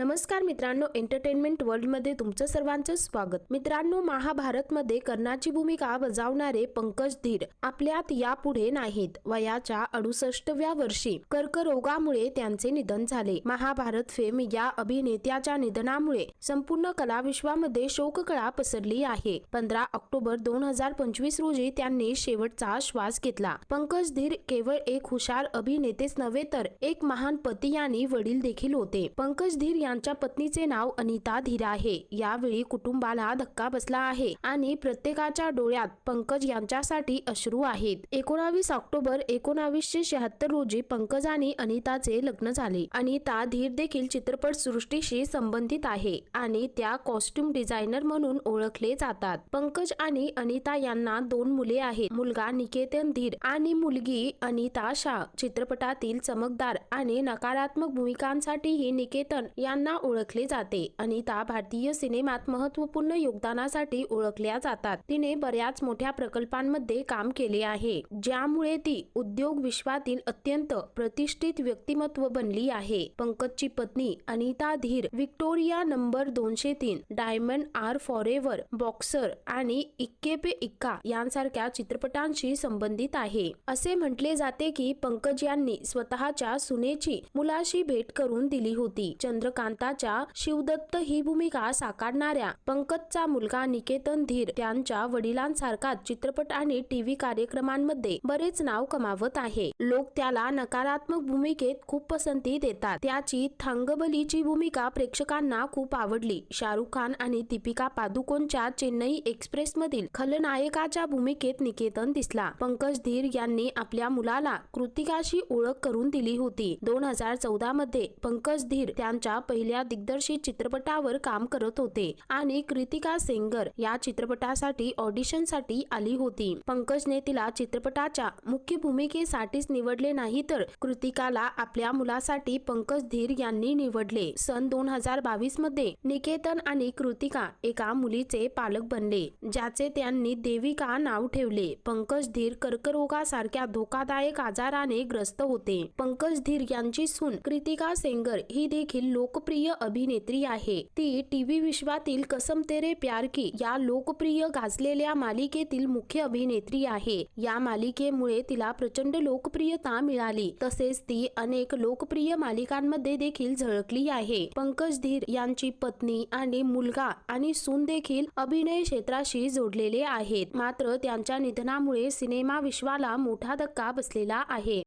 नमस्कार मित्रांनो एंटरटेनमेंट वर्ल्डमध्ये तुमचं सर्वांचं स्वागत. मित्रांनो महाभारतमध्ये कर्णाची भूमिका बजावणारे पंकज धीर आपल्यात यापुढे नाहीत. वयाच्या अडुसष्टव्या वर्षी कर्करोगामुळे त्यांचे निधन झाले. महाभारत फेम या अभिनेत्याच्या निधनामुळे संपूर्ण कलाविश्वामध्ये शोककळा पसरली आहे. पंधरा ऑक्टोबर दोन हजार पंचवीस रोजी त्यांनी शेवटचा श्वास घेतला. पंकज धीर केवळ एक हुशार अभिनेतेच नव्हे तर एक महान पती आणि वडील देखील होते. पंकज धीर यांच्या पत्नीचे नाव अनिता धीर आहे. यावेळी कुटुंबाला धक्का बसला आहे आणि प्रत्येकाच्या डोळ्यात पंकज यांच्यासाठी अश्रू आहेत. एकोणावीस ऑक्टोबर एकोणावीसशे शहात्तर रोजी पंकज आणि अनिताचे लग्न झाले. अनिता धीर देखील चित्रपट सृष्टीशी संबंधित आहे आणि त्या कॉस्ट्युम डिझायनर म्हणून ओळखले जातात. पंकज आणि अनिता यांना दोन मुले आहेत. मुलगा निकेतन धीर आणि मुलगी अनिता शाह. चित्रपटातील चमकदार आणि नकारात्मक भूमिकांसाठीही निकेतन यांना ओळखले जाते अनिता भारतीय सिनेमात महत्त्वपूर्ण योगदानासाठी ओळखल्या जातात. तिने बऱ्याच मोठ्या प्रकल्पांमध्ये काम केले आहे ज्यामुळे ती उद्योग विश्वातील अत्यंत प्रतिष्ठित व्यक्तिमत्व बनली आहे. पंकजची पत्नी अनिता धीर विक्टोरिया नंबर दोनशे तीन डायमंड आर फॉरेवर बॉक्सर आणि इक्के पे इक्का यांसारख्या चित्रपटांशी संबंधित आहे. असे म्हटले जाते की पंकज यांनी स्वतःच्या सुनेची मुलाशी भेट करून दिली होती. कांताच्या शिवदत्त ही भूमिका साकारणाऱ्या पंकजचा मुलगा निकेतन धीर त्यांच्या वडिलांसारखाच चित्रपट आणि टीव्ही कार्यक्रमांमध्ये बरेच नाव कमावत आहे. लोक त्याला नकारात्मक भूमिकेत खूप पसंती देतात. त्याची थांगबलीची भूमिका प्रेक्षकांना खूप आवडली. शाहरुख खान आणि दीपिका पादुकोणच्या चेन्नई एक्सप्रेस मधील खलनायकाच्या भूमिकेत निकेतन दिसला. पंकज धीर यांनी आपल्या मुलाला कृतिकाशी ओळख करून दिली होती. दोन हजार चौदा मध्ये पंकज धीर त्यांच्या पहिल्या दिग्दर्शित चित्रपटावर काम करत होते आणि कृतिका सेंगर या चित्रपटासाठी ऑडिशनसाठी आली होती. पंकजने तिला चित्रपटाच्या मुख्य भूमिकेसाठीच निवडले नाही तर कृतिकाला आपल्या मुलासाठी पंकज धीर यांनी निवडले. सन दोन हजार बावीसमध्ये निकेतन आणि कृतिका एका मुलीचे पालक बनले ज्याचे त्यांनी देविका नाव ठेवले. पंकज धीर कर्करोगासारख्या धोकादायक आजाराने ग्रस्त होते. पंकज धीर यांची सून कृतिका सेंगर ही देखील लोक लोकप्रिय अभिनेत्री आहे. ती टीव्ही विश्वातील कसम तेरे प्यार की या लोकप्रिय गाजलेल्या मालिकेतील मुख्य अभिनेत्री आहे. या मालिकेमुळे तिला प्रचंड लोकप्रियता मिळाली. तसेच ती अनेक लोकप्रिय मालिकांमध्ये देखील झळकली आहे. पंकज धीर यांची पत्नी आणि मुलगा आणि सून देखील अभिनय क्षेत्राशी जोडलेले आहेत. मात्र त्यांच्या निधनामुळे सिनेमा विश्वाला मोठा धक्का बसलेला आहे.